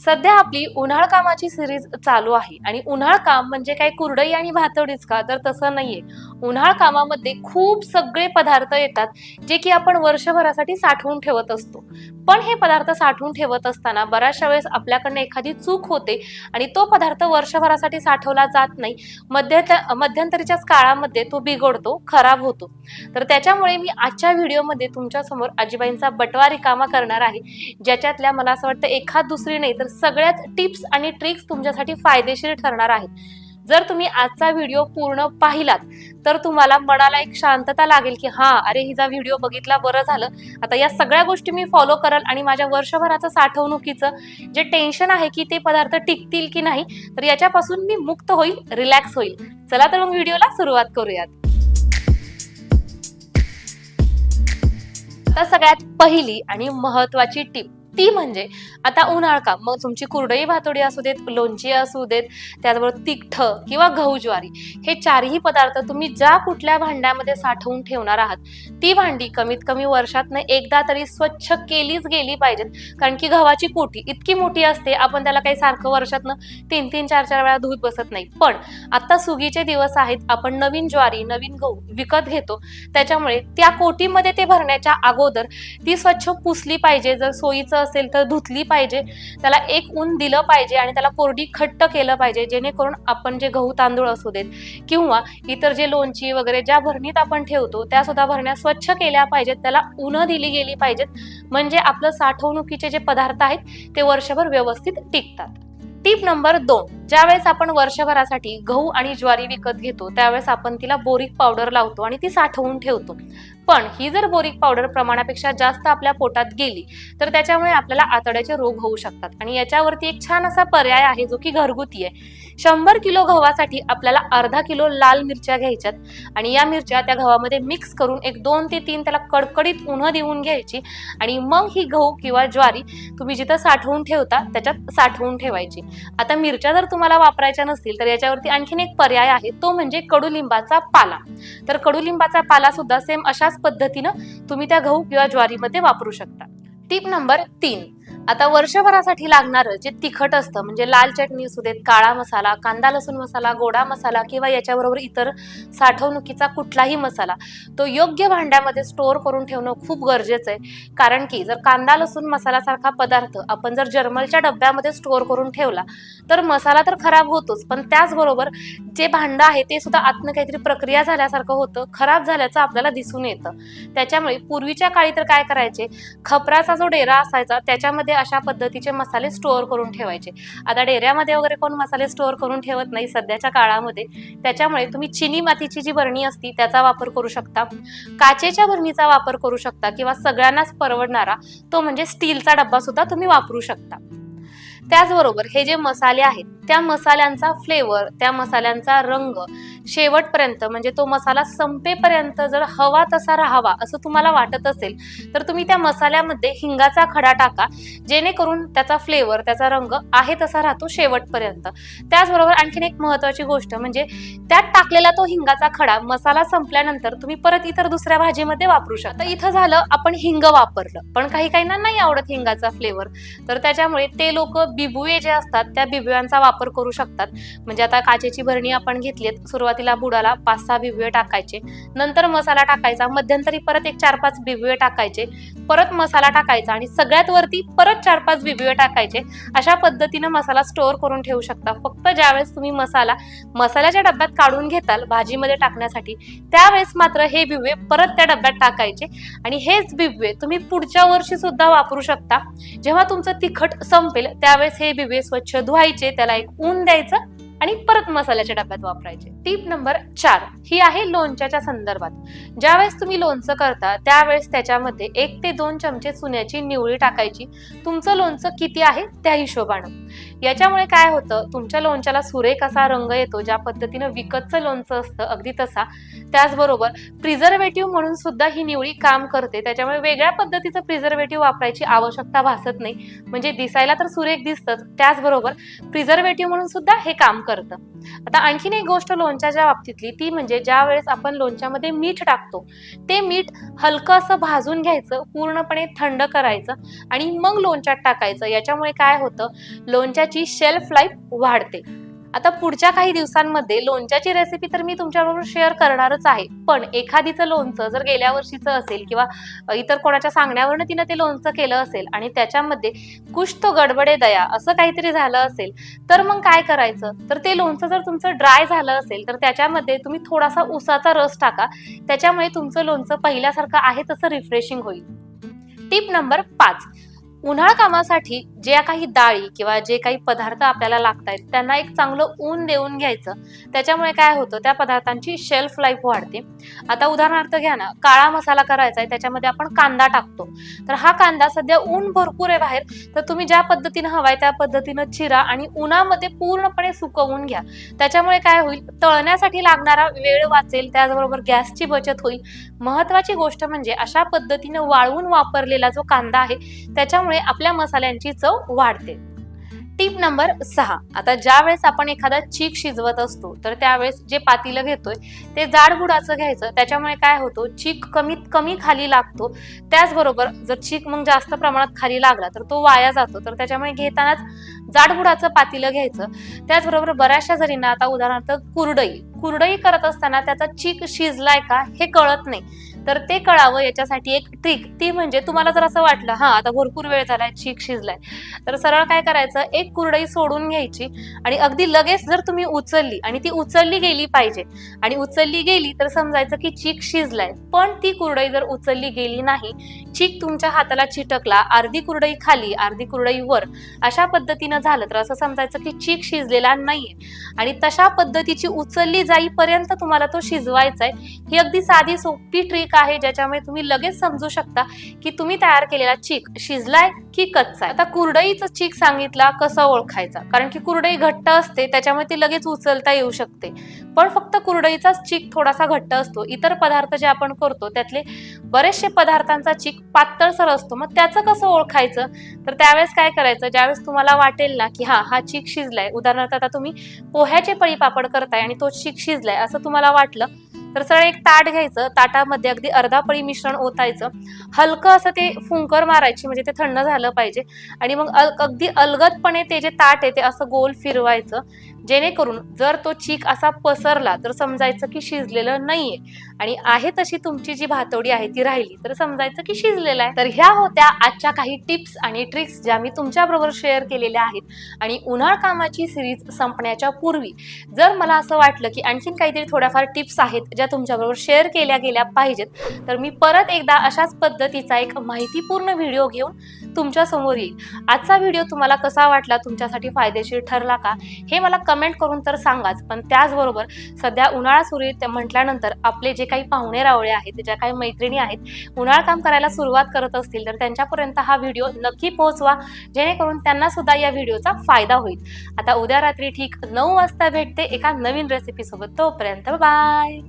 सध्या आपली उन्हाळ कामाची सिरीज चालू आहे. आणि उन्हाळ काम म्हणजे काय? कुरडई आणि भातवडीच का तर तसं नाहीये. उन्हाळ कामामध्ये खूप सगळे पदार्थ येतात जे की आपण वर्षभरासाठी साठवून ठेवत असतो. पण हे पदार्थ साठवून ठेवत असताना बऱ्याचशा वेळेस आपल्याकडनं एखादी चूक होते आणि तो पदार्थ वर्षभरासाठी साठवला जात नाही. मध्य मध्यंतरीच्याच काळामध्ये तो बिघडतो खराब होतो. तर त्याच्यामुळे मी आजच्या व्हिडिओमध्ये तुमच्यासमोर आजीबाईंचा बटवा रिकामा करणार आहे. ज्याच्यातल्या मला असं वाटतं एखाद दुसरी नाही तर सगळ्याच टिप्स आणि ट्रिक्स तुमच्यासाठी फायदेशीर ठरणार आहेत. जर तुम्ही आजचा व्हिडिओ पूर्ण पाहिलात तर तुम्हाला मनाला एक शांतता लागेल की हा अरे हिचा व्हिडिओ बघितला बरं झालं. आता या सगळ्या गोष्टी मी फॉलो करल आणि माझ्या वर्षभराचं साठवणुकीचं जे टेन्शन आहे की ते पदार्थ टिकतील की नाही तर याच्यापासून मी मुक्त होईल रिलॅक्स होईल. चला तर मग व्हिडिओला सुरुवात करूयात. आता सगळ्यात पहिली आणि महत्वाची टीप ती म्हणजे. आता उन्हाळ का मग तुमची कुरडई भातोडी असू देत लोणची असू देत त्याचबरोबर तिखट किंवा गहू ज्वारी हे चारही पदार्थ तुम्ही ज्या कुठल्या भांड्यामध्ये साठवून ठेवणार आहात ती भांडी कमीत कमी वर्षातनं एकदा तरी स्वच्छ केलीच गेली पाहिजेत. कारण की गव्हाची कोठी इतकी मोठी असते आपण त्याला काही सारखं वर्षातनं तीन तीन चार चार वेळा धुत बसत नाही. पण आता सुगीचे दिवस आहेत आपण नवीन ज्वारी नवीन गहू विकत घेतो. त्याच्यामुळे त्या कोटीमध्ये ते भरण्याच्या अगोदर ती स्वच्छ पुसली पाहिजे. जर सोयीचं असेल तर धुतली पाहिजे. त्याला एक ऊन दिलं पाहिजे आणि त्याला कोरडी खट्ट केलं पाहिजे जेणेकरून आपण जे गहू तांदूळ असू देत किंवा इतर जे लोणची वगैरे ज्या भरणीत आपण ठेवतो त्या सुद्धा भरण्या स्वच्छ केल्या पाहिजेत. त्याला ऊन दिली गेली पाहिजेत. म्हणजे आपलं साठवणुकीचे जे पदार्थ आहेत ते वर्षभर व्यवस्थित टिकतात. टीप नंबर दोन. ज्यावेळेस आपण वर्षभरासाठी गहू आणि ज्वारी विकत घेतो त्यावेळेस आपण तिला बोरिक पावडर लावतो आणि ती साठवून ठेवतो. पण ही जर बोरिक पावडर प्रमाणापेक्षा जास्त आपल्या पोटात गेली तर त्याच्यामुळे आपल्याला आतड्याचे रोग होऊ शकतात. आणि याच्यावरती एक छान असा पर्याय आहे जो की घरगुती आहे. शंभर किलो गव्हासाठी आपल्याला अर्धा किलो लाल मिरच्या घ्यायच्यात आणि या मिरच्या त्या गव्हामध्ये मिक्स करून एक दोन ते तीन त्याला कडकडीत उन्ह देऊन घ्यायची आणि मग ही गहू किंवा ज्वारी तुम्ही जिथं साठवून ठेवता त्याच्यात साठवून ठेवायची. आता मिरच्या जर तुम्हाला वापरायच्या नसतील तर याच्यावरती आणखीन एक पर्याय आहे. तो म्हणजे कडुलिंबाचा पाला. तर कडुलिंबाचा पाला सुद्धा सेम अशाच पद्धतीनं तुम्ही त्या गहू किंवा ज्वारीमध्ये वापरू शकता. टीप नंबर तीन. आता वर्षभरासाठी लागणारं जे तिखट असतं म्हणजे लाल चटणी असू देत काळा मसाला कांदा लसूण मसाला गोडा मसाला किंवा याच्याबरोबर इतर साठवणुकीचा कुठलाही मसाला तो योग्य भांड्यामध्ये स्टोअर करून ठेवणं खूप गरजेचं आहे. कारण की जर कांदा लसूण मसाल्यासारखा पदार्थ आपण जर जर्मलच्या डब्यामध्ये स्टोअर करून ठेवला तर मसाला तर खराब होतोच. पण त्याचबरोबर जे भांडं आहे ते सुद्धा आतनं काहीतरी प्रक्रिया झाल्यासारखं होतं खराब झाल्याचं आपल्याला दिसून येतं. त्याच्यामुळे पूर्वीच्या काळी तर काय करायचे? खपराचा जो डेरा असायचा त्याच्यामध्ये अशा पद्धतीचे मसाले स्टोअर करून ठेवायचे. आता डेऱ्यामध्ये वगैरे कोण मसाले स्टोअर करून ठेवत नाही सध्याच्या काळामध्ये त्याच्यामुळे तुम्ही चिनी मातीची जी बरणी असती त्याचा वापर करू शकता. काचेच्या भरणीचा वापर करू शकता किंवा सगळ्यांनाच परवडणारा तो म्हणजे स्टीलचा डब्बा सुद्धा तुम्ही वापरू शकता. त्याचबरोबर हे जे मसाले आहेत त्या मसाल्यांचा फ्लेवर त्या मसाल्यांचा रंग शेवटपर्यंत म्हणजे तो मसाला संपेपर्यंत जर हवा तसा राहावा असं तुम्हाला वाटत असेल तर तुम्ही त्या मसाल्यामध्ये हिंगाचा खडा टाका जेणेकरून त्याचा फ्लेवर त्याचा रंग आहे तसा राहतो शेवटपर्यंत. त्याचबरोबर आणखीन एक महत्वाची गोष्ट म्हणजे त्यात टाकलेला तो हिंगाचा खडा मसाला संपल्यानंतर तुम्ही परत इतर दुसऱ्या भाजीमध्ये वापरू शकता. इथं झालं आपण हिंग वापरलं. पण काही काहींना नाही आवडत हिंगाचा फ्लेवर तर त्याच्यामुळे ते लोक बिबुये जे असतात त्या बिबुयांचा वापर करू शकतात. म्हणजे आता काचेची भरणी आपण घेतलीत सुरुवातीला बुडाला पाच सहा बिबवे टाकायचे. नंतर मसाला टाकायचा मध्यंतरी परत एक चार पाच बिबवे टाकायचे. परत मसाला टाकायचा आणि सगळ्यात वरती परत चार पाच बिबवे टाकायचे. अशा पद्धतीनं मसाला स्टोअर करून ठेवू शकता. फक्त ज्यावेळेस तुम्ही मसाला मसाल्याच्या डब्यात काढून घेताल भाजीमध्ये टाकण्यासाठी त्यावेळेस मात्र हे बिबवे परत त्या डब्यात टाकायचे. आणि हेच बिबवे तुम्ही पुढच्या वर्षी सुद्धा वापरू शकता. जेव्हा तुमचं तिखट संपेल त्यावेळेस हे बिबवे स्वच्छ धुवायचे त्याला एक ऊन द्यायचं आणि परत मसाल्याच्या डब्यात वापरायचे. टीप नंबर चार. ही आहे लोणच्याच्या संदर्भात. ज्यावेळेस तुम्ही लोणचं करता त्यावेळेस त्याच्यामध्ये एक ते दोन चमचे चुन्याची निवळी टाकायची. तुमचं लोणचं किती आहे त्या हिशोबानं. याच्यामुळे काय होतं तुमच्या लोणच्याला सुरेख असा रंग येतो ज्या पद्धतीनं विकतचं लोणचं असतं अगदी तसा. त्याचबरोबर प्रिझर्वेटिव्ह म्हणून सुद्धा ही निवळी काम करते. त्याच्यामुळे वेगळ्या पद्धतीचं प्रिझर्वेटिव्ह वापरायची आवश्यकता भासत नाही. म्हणजे दिसायला तर सुरेख दिसतंच. त्याचबरोबर प्रिझर्वेटिव्ह म्हणून सुद्धा हे काम करतं. आता आणखीन एक गोष्ट लोणच्याच्या बाबतीतली ती म्हणजे ज्या वेळेस आपण लोणच्यामध्ये मीठ टाकतो ते मीठ हलकं असं भाजून घ्यायचं पूर्णपणे थंड करायचं आणि मग लोणच्यात टाकायचं. याच्यामुळे काय होतं? लोणच्याची शेल्फ लाईफ वाढते. आता पुढच्या काही दिवसांमध्ये लोणच्याची रेसिपी तर मी तुमच्याबरोबर शेअर करणारच आहे. पण एखादीचं लोणचं जर गेल्या वर्षीचं असेल किंवा इतर कोणाच्या सांगण्यावरनं तिनं ते लोणचं केलं असेल आणि त्याच्यामध्ये कुश तो गडबडे दया असं काहीतरी झालं असेल तर मग काय करायचं? तर ते लोणचं जर तुमचं ड्राय झालं असेल तर त्याच्यामध्ये तुम्ही थोडासा उसाचा रस टाका. त्याच्यामुळे तुमचं लोणचं पहिल्यासारखं आहे तसं रिफ्रेशिंग होईल. टिप नंबर पाच. उन्हाळ कामासाठी ज्या काही डाळी किंवा जे काही पदार्थ आपल्याला लागत आहेत त्यांना एक चांगलं ऊन देऊन घ्यायचं. त्याच्यामुळे काय होतं त्या पदार्थांची शेल्फ लाईफ वाढते. आता उदाहरणार्थ घ्या ना काळा मसाला करायचा आहे त्याच्यामध्ये आपण कांदा टाकतो. तर हा कांदा सध्या ऊन भरपूर आहे बाहेर तर तुम्ही ज्या पद्धतीनं हवाय त्या पद्धतीनं चिरा आणि उन्हामध्ये पूर्णपणे सुकवून घ्या. त्याच्यामुळे काय होईल तळण्यासाठी लागणारा वेळ वाचेल त्याचबरोबर गॅसची बचत होईल. महत्वाची गोष्ट म्हणजे अशा पद्धतीनं वाळवून वापरलेला जो कांदा आहे त्याच्यामुळे आपल्या मसाल्यांची चव वाढते. टीप नंबर सहा. आता ज्या वेळेस आपण एखादा चीक शिजवत असतो तर त्यावेळेस जे पातीलं घेतोय ते जाड बुडाचं घ्यायचं. त्याच्यामुळे काय होतो चीक कमीत कमी खाली लागतो. त्याचबरोबर जर चीक मग जास्त प्रमाणात खाली लागला तर तो वाया जातो. तर त्याच्यामुळे घेतानाच जाड बुडाचं पातीलं घ्यायचं. त्याचबरोबर बऱ्याचशा जरींना आता उदाहरणार्थ कुरडई. कुरडई करत असताना त्याचा चीक शिजलाय का हे कळत नाही. तर ते कळावं याच्यासाठी एक ट्रिक ती म्हणजे तुम्हाला जर असं वाटलं हा आता भरपूर वेळ झालाय चीक शिजलाय. तर सरळ काय करायचं एक कुरडई सोडून घ्यायची आणि अगदी लगेच जर तुम्ही उचलली आणि ती उचलली गेली पाहिजे आणि उचलली गेली तर समजायचं की चीक शिजलाय. पण ती कुरडई जर उचलली गेली नाही चीक तुमच्या हाताला चिटकला अर्धी कुरडई खाली अर्धी कुरडई वर अशा पद्धतीनं झालं तर असं समजायचं की चीक शिजलेला नाहीये. आणि तशा पद्धतीची उचलली जाईपर्यंत तुम्हाला तो शिजवायचा आहे ही अगदी साधी सोपी ट्रिक आहे ज्याच्यामुळे तुम्ही लगेच समजू शकता की तुम्ही तयार केलेला चीक शिजलाय की कच्चा आहे आता कुरडईचं चीक सांगितला कसं ओळखायचा? कारण की कुरडई घट्ट असते त्याच्यामुळे ती लगेच उचलता येऊ शकते. पण फक्त कुरडईचाच चीक थोडासा घट्ट असतो. इतर पदार्थ जे आपण करतो त्यातले बरेचसे पदार्थांचा चीक पातळसर असतो. मग त्याचं कसं ओळखायचं? तर त्यावेळेस काय करायचं? ज्यावेळेस तुम्हाला वाटेल ना की हा हा चीक शिजलाय उदाहरणार्थ आता तुम्ही पोह्याचे पळी पापड करताय आणि तो चीक शिजलाय असं तुम्हाला वाटलं तर सरळ एक ताट घ्यायचं. ताटामध्ये अगदी अर्धा पळी मिश्रण ओतायचं. हलकं असं ते फुंकर मारायची म्हणजे ते थंड झालं पाहिजे. आणि मग अल- अगदी अलगदपणे ते जे ताट आहे ते असं गोल फिरवायचं. जेणेकरून जर तो चीक असा पसरला तर समजायचं की शिजलेलं नाहीये. आणि आहे तशी तुमची जी भातोडी आहे ती राहिली तर समजायचं की शिजलेलं आहे. तर ह्या होत्या आजच्या काही टिप्स आणि ट्रिक्स ज्या मी तुमच्या बरोबर शेअर केलेल्या आहेत. आणि उन्हाळ कामाची सिरीज संपण्याच्या पूर्वी जर मला असं वाटलं की आणखीन काहीतरी थोड्याफार टिप्स आहेत ज्या तुमच्याबरोबर शेअर केल्या गेल्या पाहिजेत तर मी परत एकदा अशाच पद्धतीचा एक माहितीपूर्ण व्हिडिओ घेऊन तुमच्यासमोर येईल आजचा व्हिडिओ तुम्हाला कसा वाटला? तुमच्यासाठी फायदेशीर ठरला का? हे मला कमेंट करून तर सांगाच. पण त्याचबरोबर सध्या उन्हाळा सुरू आहे. म्हटल्यानंतर आपले जे काही पाहुणे रावळे आहेत ज्या काही मैत्रिणी आहेत उन्हाळा काम करायला सुरुवात करत असतील तर त्यांच्यापर्यंत हा व्हिडिओ नक्की पोहोचवा. जेणेकरून त्यांना सुद्धा या व्हिडिओचा फायदा होईल. आता उद्या रात्री ठीक नऊ वाजता भेटते एका नवीन रेसिपी सोबत. तोपर्यंत बाय